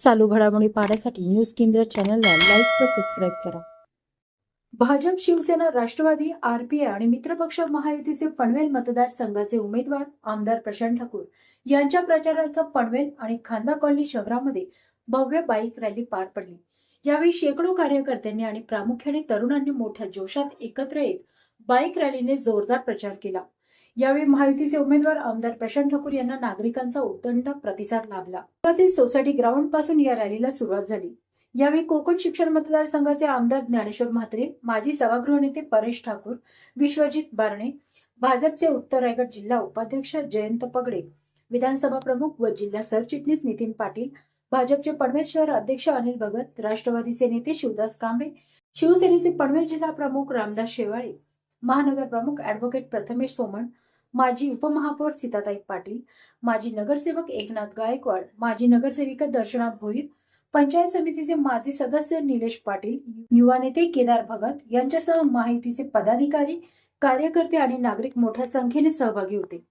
चालू घडामोडी पाहण्यासाठी न्यूज केंद्र चॅनलला लाईक व सबस्क्राईब करा. भाजप शिवसेना राष्ट्रवादी आरपीआय आणि मित्रपक्ष महायुतीचे पनवेल मतदारसंघाचे उमेदवार आमदार प्रशांत ठाकूर यांच्या प्रचारार्थ पनवेल आणि खांदा कॉलनी शहरामध्ये भव्य बाईक रॅली पार पडली. यावेळी शेकडो कार्यकर्त्यांनी आणि प्रामुख्याने तरुणांनी मोठ्या जोशात एकत्र येत बाईक रॅलीने जोरदार प्रचार केला. यावेळी महायुतीचे उमेदवार आमदार प्रशांत ठाकूर यांना नागरिकांचा उदंड प्रतिसाद लाभला. शहरातील सोसायटी ग्राउंडपासून या रॅलीला सुरुवात झाली. यावेळी कोकण शिक्षण मतदारसंघाचे आमदार ज्ञानेश्वर म्हात्रे माजी सभागृह नेते परेश ठाकूर विश्वजित बारणे भाजपचे उत्तर रायगड जिल्हा उपाध्यक्ष जयंत पगडे विधानसभा प्रमुख व जिल्हा सरचिटणीस नितीन पाटील भाजपचे पनवेल शहर अध्यक्ष अनिल भगत राष्ट्रवादीचे नेते शिवदास कांबळे शिवसेनेचे पनवेल जिल्हा प्रमुख रामदास शेवाळे महानगर प्रमुख ऍडव्होकेट प्रथमेश सोमण माजी उपमहापौर सीताताई पाटील माजी नगरसेवक एकनाथ गायकवाड माजी नगरसेविका दर्शना भोईर पंचायत समितीचे माजी सदस्य निलेश पाटील युवा नेते केदार भगत यांच्यासह माहितीचे पदाधिकारी कार्यकर्ते आणि नागरिक मोठ्या संख्येने सहभागी होते.